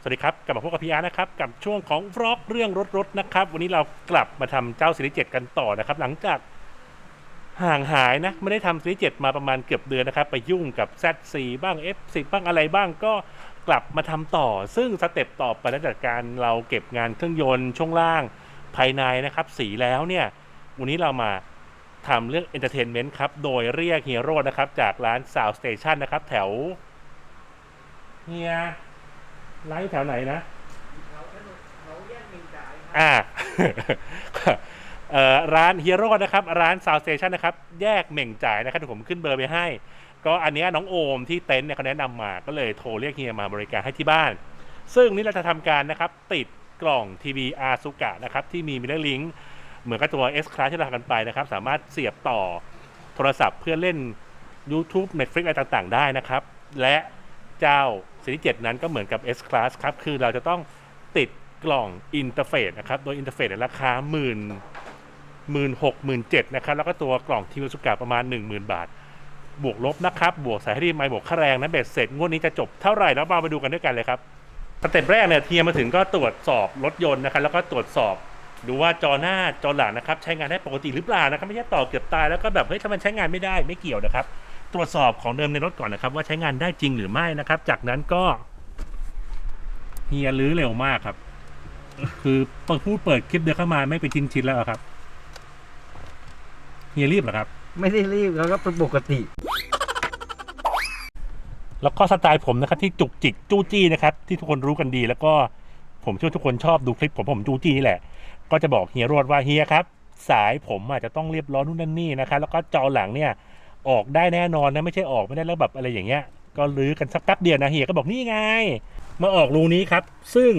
สวัสดีครับ กลับมาพบกับพีอาร์นะครับกับช่วงของวล็อกเรื่องรถรถนะครับ วันนี้เรากลับมาทำเจ้าซีรีส์เจ็ดกันต่อนะครับ หลังจากห่างหายนะ ไม่ได้ทำซีรีส์เจ็ดมาประมาณเกือบเดือนนะครับ ไปยุ่งกับ Z4 บ้าง F10 บ้างอะไรบ้างก็กลับมาทำต่อ ซึ่งสเต็ปต่อไปหลังจากการเราเก็บงานเครื่องยนต์ช่วงล่างภายในนะครับ สีแล้วเนี่ย วันนี้เรามาทำเรื่อง Entertainment ครับโดยเรียกเฮียโรดนะครับจากร้าน Sound Station นะครับแถวเฮีย ร้านอยู่แถวไหนนะอ่าเอ่อร้านเฮียโรดนะครับ ร้าน Sound Station นะครับ แยกเหม่งจ่ายนะครับผมขึ้นเบอร์ไปให้ ก็อันเนี้ยน้องโอมที่เต็นท์เนี่ยเขาแนะนำมาก็เลยโทรเรียกเฮียมาบริการให้ที่บ้าน ซึ่งนี่เราจะทำการนะครับ ติดกล่องทีวีอาซุกะนะครับ ที่มีมิเรอร์ลิงเหมือนกับตัว S Class ที่เราทำกันไปนะครับ สามารถเสียบต่อโทรศัพท์เพื่อเล่น YouTube Netflix อะไรต่างๆ ได้นะครับ และ เจ้าซีรีส์7นั้นก็เหมือนกับ S Class ครับ คือเราจะต้องติดกล่องอินเทอร์เฟซนะครับ โดยอินเทอร์เฟซราคาหมื่นหมื่นหกหมื่นเจ็ดนะครับ แล้วก็ตัวกล่องทีวีสุกะประมาณ 10,000 บาท บวกลบนะครับ บวกสายให้ดีไมล์บวกค่าแรงนะเบ็ดเสร็จงวดนี้จะจบเท่าไหร่แล้วมาไปดูกันด้วยกันเลยครับสเต็ปแรกเนี่ยเทียมาถึงก็ตรวจสอบรถยนต์นะครับ แล้วก็ตรวจสอบดูว่าจอหน้าจอหลังนะครับ ใช้งานได้ปกติหรือเปล่านะครับ ไม่ใช่ต่อเกือบตายแล้วก็แบบเฮ้ยถ้ามันใช้งานไม่ได้ไม่เกี่ยวนะครับ ตรวจสอบของเดิมในรถก่อนนะครับ ว่าใช้งานได้จริงหรือไม่นะครับ จากนั้นก็เฮียลื้อเร็วมากครับ คือเปิดพูดเปิดคลิปเดียวเข้ามาไม่เป็นชิ้นๆแล้วอะครับเฮียรีบเหรอครับ ไม่ได้รีบแล้วก็เป็นปกติ แล้วก็สไตล์ผมนะครับ ที่จุกจิกจู้จี้นะครับ ที่ทุกคนรู้กันดี แล้วก็ผมเชื่อว่าทุกคนชอบดูคลิปผมผมจู้จี้นี่แหละ ก็จะบอกเฮียรวดว่าเฮียครับ สายผมอาจจะต้องเรียบร้อยนู่นนั่นนี่นะครับแล้วก็จอหลังเนี่ย ออกได้แน่นอนนะไม่ใช่ออกไม่ได้แล้วแบบอะไรอย่างเงี้ย ก็ลื้อกันสักแป๊บเดียวนะเฮียก็บอกนี่ไง มาออกรูนี้ครับ ซึ่ง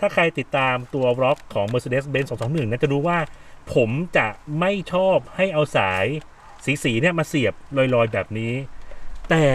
ถ้าใครติดตามตัวบล็อกของ Mercedes-Benz 221นะจะรู้ว่า ผมจะไม่ชอบให้เอาสายสีๆเนี่ยมาเสียบลอยๆแบบนี้ แต่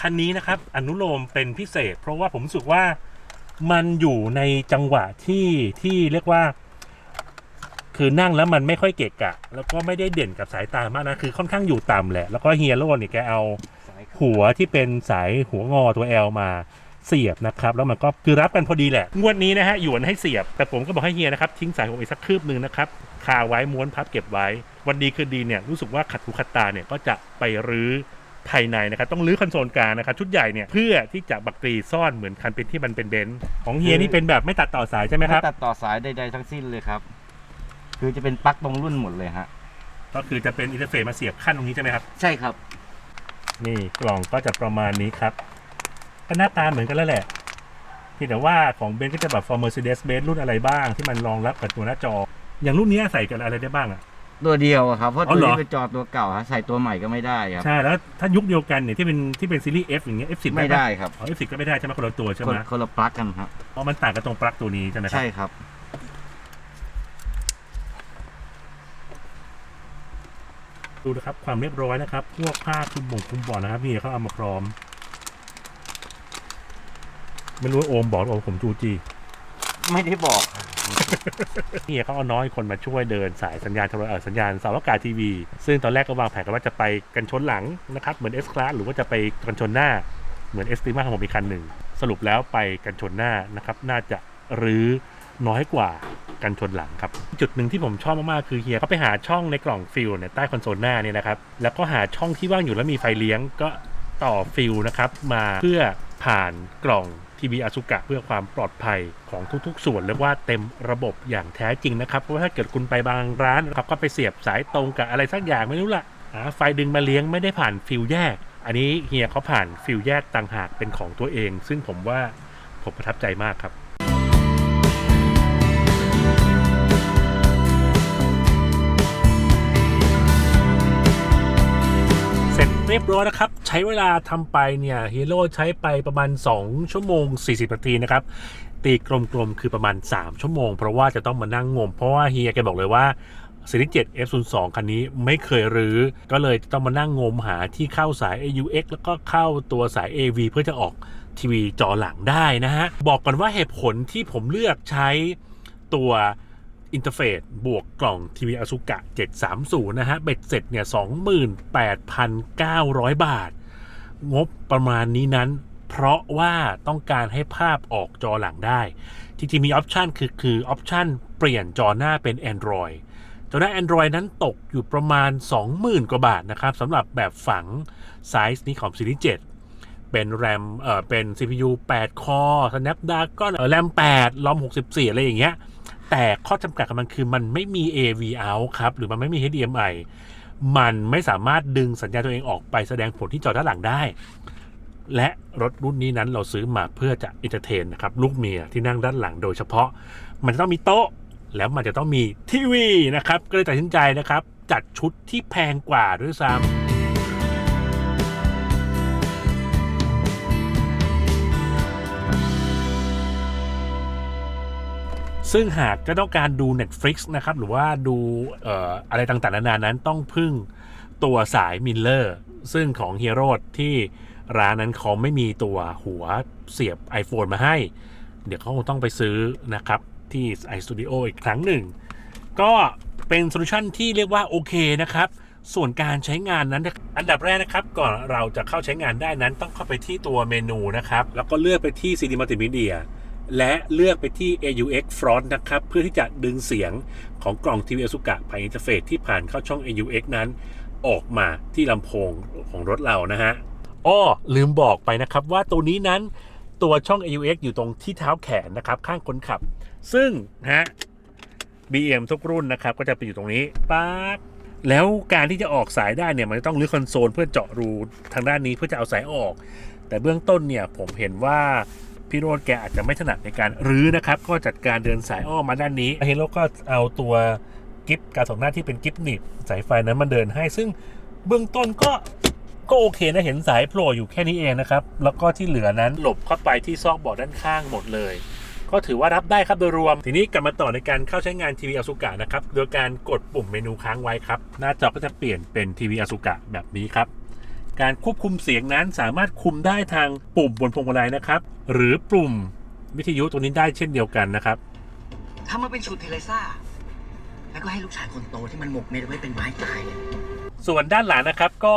คันนี้นะครับอนุโลมเป็นพิเศษ เพราะว่าผมรู้สึกว่ามันอยู่ในจังหวะที่ที่เรียกว่า คือนั่งแล้วมันไม่ค่อยเกะกะ แล้วก็ไม่ได้เด่นกับสายตามากนะคือค่อนข้างอยู่ต่ำแหละ แล้วก็เฮียโร่เนี่ยแกเอาหัวที่เป็นสายหัวงอตัว L มาเสียบนะครับ แล้วมันก็คือรับกันพอดีแหละ งวดนี้นะฮะหยวนให้เสียบ แต่ผมก็บอกให้เฮียนะครับ ทิ้งสายหัวอีกสักคืบหนึ่งนะครับคาไว้ม้วนพับเก็บไว้ วันดีคืนดีเนี่ยรู้สึกว่าขัดหูขัดตาเนี่ยก็จะไปรื้อภายในนะครับต้องรื้อคอนโซลกลางนะครับชุดใหญ่เนี่ยเพื่อที่จะบักกรีซ่อนเหมือนคันเป็นที่มันเป็นเบนซ์ของเฮียนี่เป็นแบบไม่ตัดต่อสายใช่ไหมครับ ไม่ตัดต่อสายใดๆทั้งสิ้นเลยครับ คือจะเป็นปลั๊กตรงรุ่นหมดเลยฮะ ก็คือจะเป็นอินเทอร์เฟซมาเสียบขั้นตรงนี้ใช่ไหมครับ ใช่ครับ นี่กล่องก็จะประมาณนี้ครับก็หน้าตาเหมือนกันแล้วแหละเพียงแต่ว่าของเบนก็จะแบบ for Mercedes Benz รุ่นอะไรบ้างที่มันรองรับกับตัวหน้าจอ อย่างรุ่นนี้ใส่กันอะไรได้บ้างอะ ตัวเดียวอะครับ เพราะอ๋ตัอวเหรอ นี้เป็นจอตัวเก่าฮะใส่ตัวใหม่ก็ไม่ได้ครับ ใช่แล้วถ้ายุคเดียวกันเนี่ยที่เป็นที่เป็นซีรีส์ F อย่างเงี้ย F10 ไม่ได้ครับอ๋อ F10 ก็ไม่ได้ใช่ไหมคนละตัวใช่คไหนมคนละปลั๊กกันครับเพราะมันต่างกันตรงปลั๊กตัวนี้ใช่ไหมครับ ใช่ครับ ดูนะครับความเรียบร้อยนะครับ พวกผ้าคลุมบ่งคลุมบ่อนะครับนี่เขาเอามาพร้อม ไม่รู้ว่าโอมบอกหรือเปล่าผมจูจี ไม่ได้บอก นี่เขาเอาน้อยคนมาช่วยเดินสายสัญญาณโทรเอ่อสัญญาณเสาอากาศทีวี ซึ่งตอนแรกก็วางแผนกันว่าจะไปกันชนหลังนะครับเหมือน S Class หรือว่าจะไปกันชนหน้าเหมือน S t i m a ของผมอีกคันหนึ่ง สรุปแล้วไปกันชนหน้านะครับ น่าจะรื้อ น้อยกว่ากันชนหลังครับ จุดหนึ่งที่ผมชอบมาก ๆ คือเฮียเขาไปหาช่องในกล่องฟิลเนี่ยใต้คอนโซลหน้าเนี่ยนะครับ แล้วก็หาช่องที่ว่างอยู่แล้วมีไฟเลี้ยงก็ต่อฟิลนะครับ มาเพื่อผ่านกล่องทีวีอาซุกะเพื่อความปลอดภัยของทุก ๆ ส่วนเรียกว่าเต็มระบบอย่างแท้จริงนะครับ เพราะว่าถ้าเกิดคุณไปบางร้านนะครับก็ไปเสียบสายตรงกับอะไรสักอย่างไม่รู้ละไฟดึงมาเลี้ยงไม่ได้ผ่านฟิลแยก อันนี้เฮียเขาผ่านฟิลแยกต่างหากเป็นของตัวเอง ซึ่งผมว่าผมประทับใจมากครับ เรียบร้อยนะครับ ใช้เวลาทำไปเนี่ยฮีโร่ใช้ไปประมาณ 2 ชั่วโมง 40นาทีนะครับ ตีกลมๆ คือประมาณ 3 ชั่วโมง เพราะว่าจะต้องมานั่งงม เพราะว่าเฮียแกบอกเลยว่าซีรีส์7 F02 คันนี้ไม่เคยรื้อ ก็เลยต้องมานั่งงมหาที่เข้าสาย AUX แล้วก็เข้าตัวสาย AV เพื่อจะออกทีวีจอหลังได้นะฮะ บอกก่อนว่าเหตุผลที่ผมเลือกใช้ตัว อินเทอร์เฟซบวกกล่องทีวีอ s u กะ 730 นะฮะ เบ็ดเสร็จเนี่ย 28,900 บาท งบประมาณนี้นั้น เพราะว่าต้องการให้ภาพออกจอหลังได้ จริงๆมีออปชันคือคือออปชันเปลี่ยนจอหน้าเป็น Android จอหน้า Android นั้นตกอยู่ประมาณ 20,000 กว่าบาทนะครับสำหรับแบบฝังไซส์นี้ของซีรีส์7เป็นแรมเอ่อเป็น CPU 8 คอ Snapdragon เอ่อแรม8 ROM 64 อะไรอย่างเงี้ย แต่ข้อจำกัดของมันคือมันไม่มี AV out ครับ หรือมันไม่มี HDMI มันไม่สามารถดึงสัญญาณตัวเองออกไปแสดงผลที่จอด้านหลังได้ และรถรุ่นนี้นั้นเราซื้อมาเพื่อจะอินเตอร์เทนนะครับ ลูกเมียที่นั่งด้านหลังโดยเฉพาะ มันจะต้องมีโต๊ะ แล้วมันจะต้องมีทีวีนะครับ ก็เลยตัดสินใจนะครับ จัดชุดที่แพงกว่าด้วยซ้ำ ซึ่งหากจะต้องการดู Netflix นะครับ หรือว่าดูอออะไรต่างๆนานานั้นต้องพึ่งตัวสายมิลเลอร์ซึ่งของ h e r o ที่ร้านนั้นเขาไม่มีตัวหัวเสียบ iPhone มาให้ เดี๋ยวเขาคงต้องไปซื้อนะครับ ที่ iStudio อีกครั้งหนึ่ง ก็เป็นโซลูชันที่เรียกว่าโอเคนะครับ ส่วนการใช้งานนั้น อันดับแรกนะครับ ก่อนเราจะเข้าใช้งานได้นั้นต้องเข้าไปที่ตัวเมนูนะครับ แล้วก็เลือกไปที่ CD Multimedia และเลือกไปที่ AUX Front นะครับ เพื่อที่จะดึงเสียงของกล่องทีวีอสุกะผ่านอินเทอร์เฟซที่ผ่านเข้าช่อง AUX นั้น ออกมาที่ลำโพงของรถเรานะฮะอ้อลืมบอกไปนะครับว่าตัวนี้นั้นตัวช่อง AUX อยู่ตรงที่เท้าแขนนะครับ ข้างคนขับ ซึ่งฮะ BM ทุกรุ่นนะครับ ก็จะไปอยู่ตรงนี้ปั๊บแล้วการที่จะออกสายได้เนี่ย มันจะต้องรื้อคอนโซลเพื่อเจาะรูทางด้านนี้เพื่อจะเอาสายออก แต่เบื้องต้นเนี่ยผมเห็นว่า พี่โรดแกอาจจะไม่ถนัดในการรื้อนะครับ ก็จัดการเดินสายอ้อมมาด้านนี้เฮโร่ก็เอาตัวกิฟการส่งหน้าที่เป็นกิฟหนีบสายไฟนั้นมาเดินให้ ซึ่งเบื้องต้นก็ก็โอเคนะเห็นสายโผล่อยู่แค่นี้เองนะครับ แล้วก็ที่เหลือนั้นหลบเข้าไปที่ซอกเบาะด้านข้างหมดเลย ก็ถือว่ารับได้ครับโดยรวม ทีนี้กลับมาต่อในการเข้าใช้งานทีวีอสุกะนะครับโดยการกดปุ่มเมนูค้างไว้ครับ หน้าจอก็จะเปลี่ยนเป็นทีวีอสุกะแบบนี้ครับ การควบคุมเสียงนั้นสามารถคุมได้ทางปุ่มบนพวงมาลัยนะครับ หรือปุ่มวิทยุตัวนี้ได้เช่นเดียวกันนะครับทำมาเป็นสูตรเทเลซ่า แล้วก็ให้ลูกชายคนโตที่มันหมกเม็ดไว้เป็นไม้ตายเนี่ยส่วนด้านหลังนะครับก็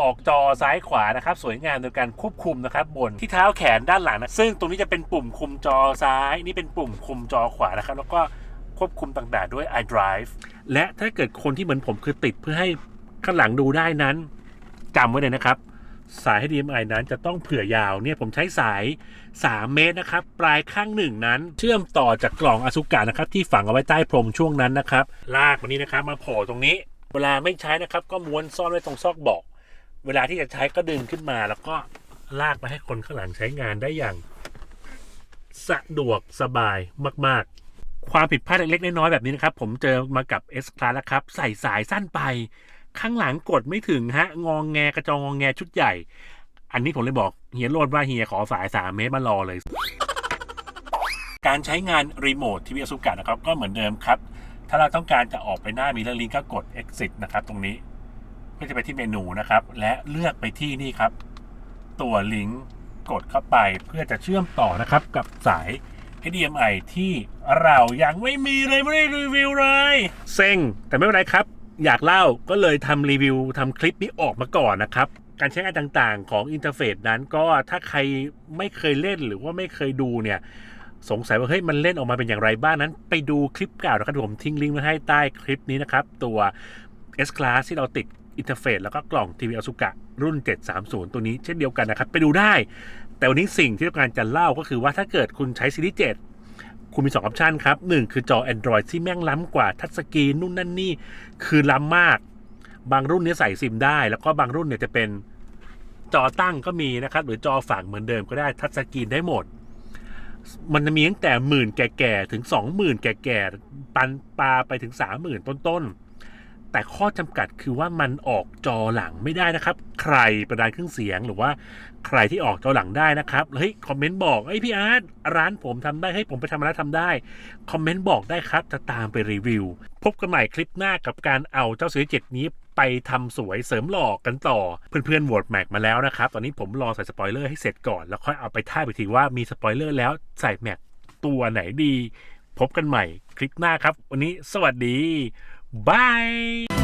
ออกจอซ้ายขวานะครับ สวยงามโดยการควบคุมนะครับ บนที่เท้าแขนด้านหลังนะซึ่งตรงนี้จะเป็นปุ่มคุมจอซ้าย นี่เป็นปุ่มคุมจอขวานะครับ แล้วก็ควบคุมต่างๆด้วย iDrive และถ้าเกิดคนที่เหมือนผมคือติดเพื่อให้ข้างหลังดูได้นั้น จำไว้เลยนะครับ สาย HDMI นั้นจะต้องเผื่อยาวเนี่ยผมใช้สาย 3 เมตรนะครับ ปลายข้างหนึ่งนั้น เชื่อมต่อจากกล่องอสุกะนะครับ ที่ฝังเอาไว้ใต้พรมช่วงนั้นนะครับ ลากมานี้นะครับมาโผล่ตรงนี้ เวลาไม่ใช้นะครับ ก็ม้วนซ่อนไว้ตรงซอกบาะเวลาที่จะใช้ก็ดึงขึ้นมาแล้วก็ลากมาให้คนข้างหลังใช้งานได้อย่าง สะดวกสบายมาก ๆความผิดพลาดเล็กๆน้อยๆแบบนี้นะครับ ผมเจอมากับ S Class แล้วครับ ใส่สายสั้นไป ข้างหลังกดไม่ถึงฮะ งองแงกระจองงองแงชุดใหญ่ อันนี้ผมเลยบอกเฮียโรดว่าเฮียขอสาย3เมตรมารอเลย การใช้งานรีโมททีวีอสุกะนะครับ ก็เหมือนเดิมครับ ถ้าเราต้องการจะออกไปหน้ามีเลอร์ลิงก็กด exit นะครับ ตรงนี้ ก็จะไปที่เมนูนะครับ และเลือกไปที่นี่ครับ ตัวลิงก์กดเข้าไปเพื่อจะเชื่อมต่อนะครับกับสาย HDMI ที่เรายังไม่มีเลยไม่ได้รีวิวเลย เซ็งแต่ไม่เป็นไรครับ อยากเล่าก็เลยทำรีวิวทำคลิปนี้ออกมาก่อนนะครับ การใช้งานต่างๆ ของอินเทอร์เฟซนั้นก็ถ้าใครไม่เคยเล่นหรือว่าไม่เคยดูเนี่ยสงสัยว่าเฮ้ยมันเล่นออกมาเป็นอย่างไรบ้างนั้น ไปดูคลิปเก่านะครับผมทิ้งลิงก์ไว้ให้ใต้คลิปนี้นะครับ ตัว S Class ที่เราติดอินเทอร์เฟซแล้วก็กล่องทีวีอสุกะรุ่น 730 ตัวนี้เช่นเดียวกันนะครับ ไปดูได้ แต่วันนี้สิ่งที่ต้องการจะเล่าก็คือว่าถ้าเกิดคุณใช้ซีรีส์7 คุณมี 2 ออปชันครับ 1 คือจอ Android ที่แม่งล้ำกว่าทัชสกรีนนู่นนั่นนี่ คือล้ำมาก บางรุ่นเนี้ใส่ซิมได้ แล้วก็บางรุ่นเนี่ยจะเป็นจอตั้งก็มีนะครับ หรือจอฝังเหมือนเดิมก็ได้ทัชสกรีนได้หมด มันจะมีตั้งแต่หมื่นแก่ๆ ถึงสองหมื่นแก่ๆ ปันปลาไปถึงสามหมื่นต้นๆ แต่ข้อจำกัดคือว่ามันออกจอหลังไม่ได้นะครับ ใครเป็นรานเครื่องเสียงหรือว่าใครที่ออกจอหลังได้นะครับเฮ้ยคอมเมนต์บอกเอ้ยพี่อาร์ตร้านผมทำได้ให้ผมไปทำมาแล้วทำได้คอมเมนต์บอกได้ครับ จะตามไปรีวิว พบกันใหม่คลิปหน้ากับการเอาเจ้าซีรีส์เจ็ดนี้ไปทำสวยเสริมหลอกกันต่อ เพื่อนๆโหวตแม็กมาแล้วนะครับ ตอนนี้ผมรอใส่สปอยเลอร์ให้เสร็จก่อน แล้วค่อยเอาไปท่ายไปทีว่ามีสปอยเลอร์แล้วใส่แม็กตัวไหนดี พบกันใหม่คลิปหน้าครับ วันนี้สวัสดี บาย